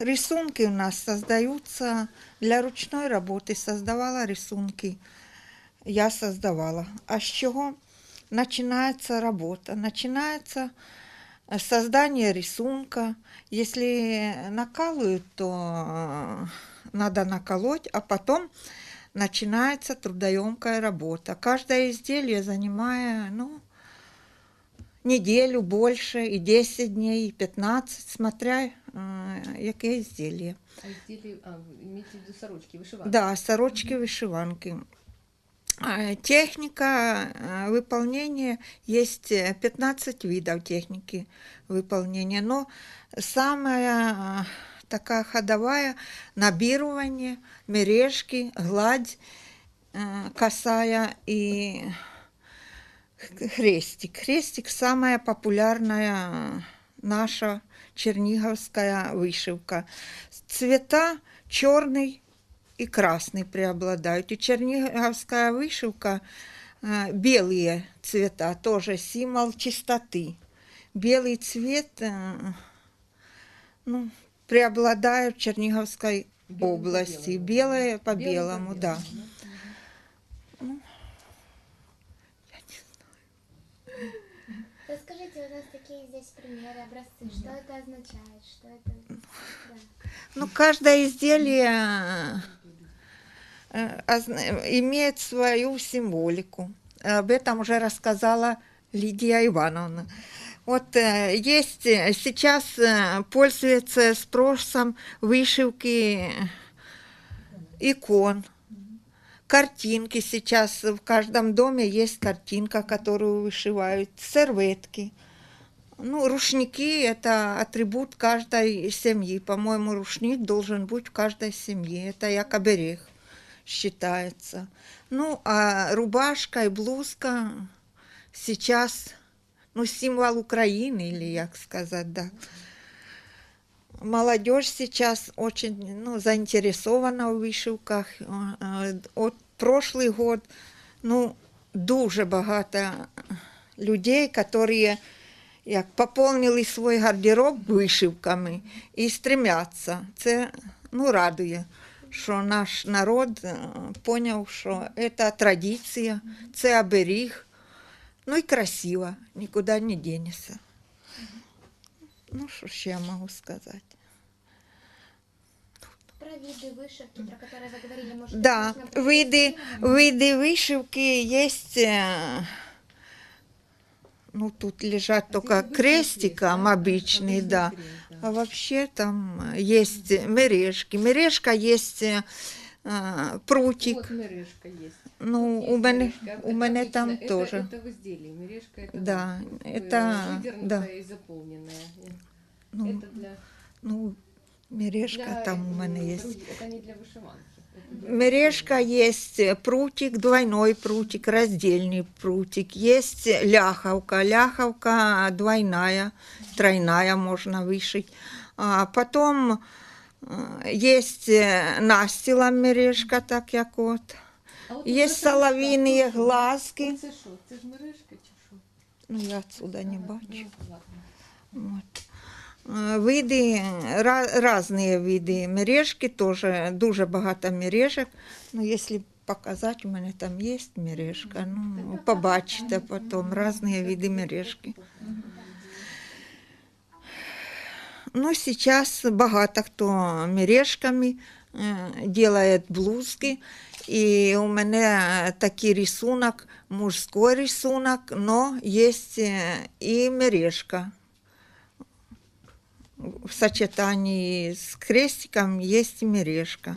Рисунки у нас создаются для ручной работы. Создавала рисунки. Я создавала. А с чего начинается работа? Начинается э, создание рисунка. Если накалывают, то э, надо наколоть, а потом начинается трудоемкая работа. Каждое изделие занимает, ну, неделю больше, и 10 дней, и 15, смотря е, яке ізділля. А изделия, а, имеете в виду сорочки, вышиванки? Да, сорочки, вышиванки. А, Техника э, выполнения есть э, 15 видов техники выполнения, но самая э, такая ходовая набирование, мережки, гладь э, косая и хрестик. Хрестик самая популярная наша черниговская вышивка. Цвета черный и красный преобладают. И черниговская вышивка, э, белые цвета, тоже символ чистоты. Белый цвет э, ну, преобладает в Черниговской Белый области. белому. Белое по Белый по белому, да. белому, такие здесь примеры, образцы. Что это означает? Что это... Да. Ну, каждое изделие э, имеет свою символику. Об этом уже рассказала Лидия Ивановна. Вот э, есть э, сейчас пользуется спросом вышивки икон, картинки сейчас в каждом доме есть картинка, которую вышивают, серветки. Ну, рушники – это атрибут каждой семьи. По-моему, рушник должен быть в каждой семье. Это як оберег считается. Ну, а рубашка и блузка сейчас, ну, символ Украины, или як сказать, да. Молодежь сейчас очень ну, заинтересована в вишивках. Э, От прошлый год, ну, дуже багато людей, які як поповнили свій гардероб вишивками і стремляться. Це ну, радує, що наш народ е, поняв, що це традиція, це оберіг. Ну і красиво, нікуди не денеться. Ну, що ще я можу сказати? Про виды вышивки, про которые вы говорили, может, Да, можно привести виды, нам? виды вышивки есть. Ну, тут лежат А только обычный крестиком крест, да? обычный, да. крест, А вообще там есть мережки. Мережка есть э, прутик. Вот мережка есть. Ну, Есть у мене, мережка. у Это мене обычно- там это- тоже. Это в изделии. Мережка это Да, э, это, да. и заполненная. Ну, это для, ну, мережка для там у мене э, є. друг- Это не для вышиванки. это для Мережка есть, э, прутик, двойной прутик, раздельный прутик. Есть ляховка, ляховка двойная, тройная можно вышить. А потом э, есть э, настилом мережка, так як от. А от Є це солов'їні що? глазки. Це що? Це ж мережка чи що? Ну, я отсюда не бачу. Ну, ладно. Вот. Види, різні види мережки, теж дуже багато мережок. Ну, якщо показати, у мене там є мережка. Ну, побачите потім різні види мережки. Ну, сейчас багато хто мережками е, делает блузки. І у мене такий рисунок, мужський рисунок, но є і мережка. В сочетании с крестиком есть мережка.